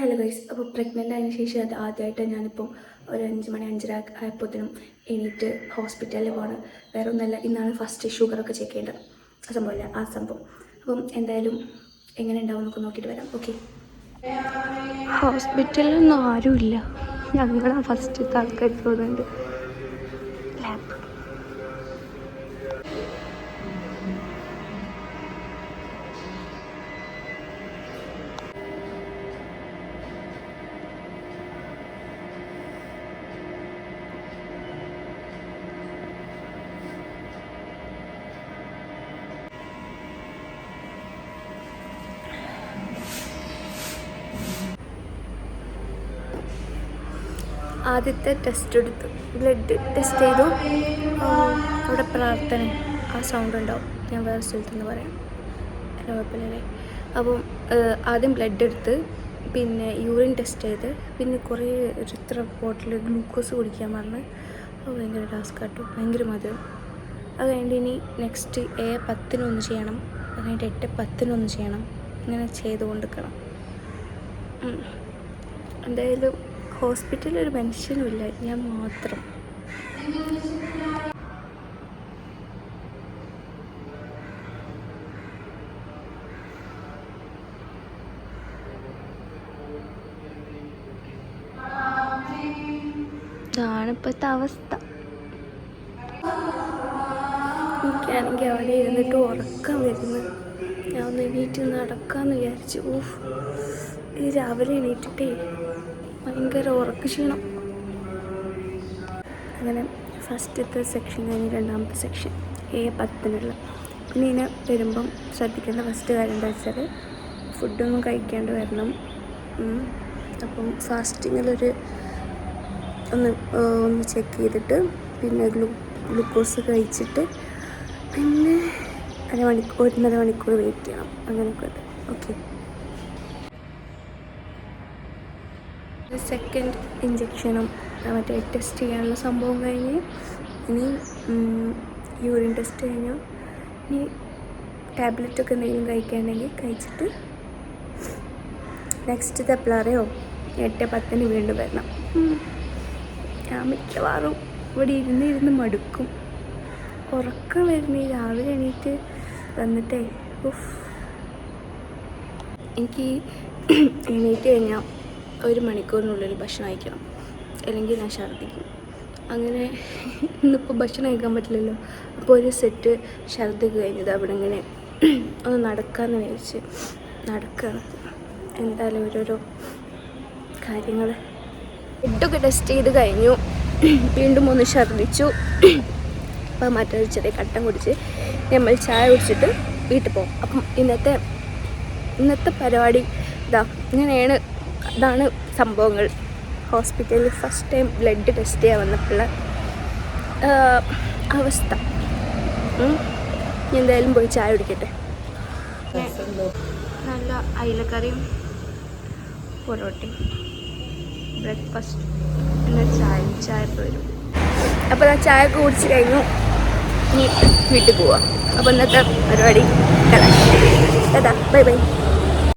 Hello guys അപ്പോൾ pregnant ആയതിനു ശേഷം അത് ആദ്യമായിട്ട് ഞാനിപ്പോൾ ഒരു അഞ്ച് മണി അഞ്ചര ആയപ്പോഴത്തേനും എണീറ്റ് ഹോസ്പിറ്റലിൽ പോകണം വേറെ ഒന്നല്ല ഇന്നാണ് ഫസ്റ്റ് ഷുഗറൊക്കെ ചെക്ക് ചെയ്യേണ്ടത്. ആ സംഭവമില്ല ആ സംഭവം. അപ്പം എന്തായാലും എങ്ങനെ ഉണ്ടാവും എന്നൊക്കെ നോക്കിയിട്ട് വരാം. ഓക്കെ ഹോസ്പിറ്റലിലൊന്നും ആരുമില്ല. ഞങ്ങളാണ് ഫസ്റ്റത്തെ ആൾക്കാർ തോന്നുന്നുണ്ട് ആദ്യത്തെ ടെസ്റ്റ് എടുത്തു. ബ്ലഡ് ടെസ്റ്റ് ചെയ്തു. അവിടെ പ്രാർത്ഥന. ആ സൗണ്ട് ഉണ്ടാവും. ഞാൻ വേറെ സ്ഥലത്ത് നിന്ന് പറയാം. കുഴപ്പമില്ലല്ലേ? അപ്പം ആദ്യം ബ്ലഡ് എടുത്ത് പിന്നെ യൂറിൻ ടെസ്റ്റ് ചെയ്ത് പിന്നെ കുറേ ഒരു ഇത്ര ബോട്ടിൽ ഗ്ലൂക്കോസ് കുടിക്കാൻ പറഞ്ഞ് അത് ഭയങ്കര ടാസ്ക് കാട്ടും ഭയങ്കര മധുരം. അത് കഴിഞ്ഞിട്ട് ഇനി നെക്സ്റ്റ് എ പത്തിനൊന്ന് ചെയ്യണം. അത് കഴിഞ്ഞിട്ട് എട്ട് പത്തിനൊന്ന് ചെയ്യണം. ഇങ്ങനെ ചെയ്തുകൊണ്ടിരിക്കണം. കൊണ്ടിരിക്കണം എന്തായാലും ഹോസ്പിറ്റലിൽ ഒരു മനുഷ്യനുമില്ല ഞാൻ മാത്രം. ഇതാണ് അവസ്ഥ. എനിക്കാണെങ്കിൽ അവിടെ ഇരുന്നിട്ട് ഉറക്കം വരുന്നു. ഞാൻ ഒന്ന് എണീറ്റ് നടക്കാമെന്ന് വിചാരിച്ചു. ഓഫ് ഈ രാവിലെ എണീറ്റിട്ടേ. ഭയങ്കര ഉറക്ക ക്ഷീണം. അങ്ങനെ ഫസ്റ്റത്തെ സെക്ഷൻ കഴിഞ്ഞ് രണ്ടാമത്തെ സെക്ഷൻ എ പത്തിനുള്ള. പിന്നെ ഇതിന് വരുമ്പം ശ്രദ്ധിക്കേണ്ട ഫസ്റ്റ് കാര്യം എന്താ വെച്ചാൽ ഫുഡൊന്നും കഴിക്കാണ്ട് വരണം. അപ്പം ഫാസ്റ്റിങ്ങിലൊരു ഒന്ന് ഒന്ന് ചെക്ക് ചെയ്തിട്ട് പിന്നെ ഗ്ലൂ ഗ്ലൂക്കോസ് കഴിച്ചിട്ട് പിന്നെ അരമണിക്കൂർ ഒന്നര മണിക്കൂർ വെയിറ്റ് ചെയ്യണം. അങ്ങനെയൊക്കെ ഓക്കെ സെക്കൻഡ് ഇഞ്ചെക്ഷനും മറ്റേ ടെസ്റ്റ് ചെയ്യാനുള്ള സംഭവം കഴിഞ്ഞ് ഇനി യൂറിൻ ടെസ്റ്റ് കഴിഞ്ഞു. ഇനി ടാബ്ലറ്റൊക്കെ എന്തെങ്കിലും കഴിക്കാനുണ്ടെങ്കിൽ കഴിച്ചിട്ട് നെക്സ്റ്റ് തെപ്പിളറിയോ എട്ട് പത്തിന് വീണ്ടും വരണം. ഞാൻ മിക്കവാറും ഇവിടെ ഇരുന്ന് ഇരുന്ന് മടുക്കും. ഉറക്കം വരുന്ന രാവിലെ എണീറ്റ് വന്നിട്ടേ ഉഫ്. എനിക്ക് എണീറ്റ് കഴിഞ്ഞാൽ ഒരു മണിക്കൂറിനുള്ളിൽ ഭക്ഷണം കഴിക്കണം. അല്ലെങ്കിൽ ഞാൻ ഛർദ്ദിക്കും. അങ്ങനെ ഇന്നിപ്പോൾ ഭക്ഷണം കഴിക്കാൻ പറ്റില്ലല്ലോ. അപ്പോൾ ഒരു സെറ്റ് ഛർദ്ദിക്ക് കഴിഞ്ഞത് അവിടെ ഇങ്ങനെ ഒന്ന് നടക്കാമെന്ന് വിചാരിച്ച് നടക്കുകയാണ് എന്തായാലും ഓരോരോ കാര്യങ്ങൾ ഇട്ടൊക്കെ ടെസ്റ്റ് ചെയ്ത് കഴിഞ്ഞു. വീണ്ടും ഒന്ന് ഛർദ്ദിച്ചു. അപ്പം മറ്റൊരു ചെറിയ കട്ടൻ കുടിച്ച് നമ്മൾ ചായ കുടിച്ചിട്ട് വീട്ടിൽ പോകും അപ്പം ഇന്നത്തെ ഇന്നത്തെ പരിപാടി ഇതാ ഇങ്ങനെയാണ്. ഇതാണ് സംഭവങ്ങൾ. ഹോസ്പിറ്റലിൽ ഫസ്റ്റ് ടൈം ബ്ലഡ് ടെസ്റ്റ് ചെയ്യാൻ വന്നപ്പോഴുള്ള അവസ്ഥ. എന്തായാലും പോയി ചായ കുടിക്കട്ടെ. നല്ല അയിലക്കറിയും പൊറോട്ടയും ബ്രേക്ക്ഫാസ്റ്റ് പിന്നെ ചായ ചായ പോരും അപ്പോൾ ആ ചായ ഒക്കെ കുടിച്ച് കഴിഞ്ഞു. ഇനി വീട്ടിൽ പോവാം. അപ്പോൾ ഇന്നത്തെ പരിപാടി അതാ ബൈ ബൈ.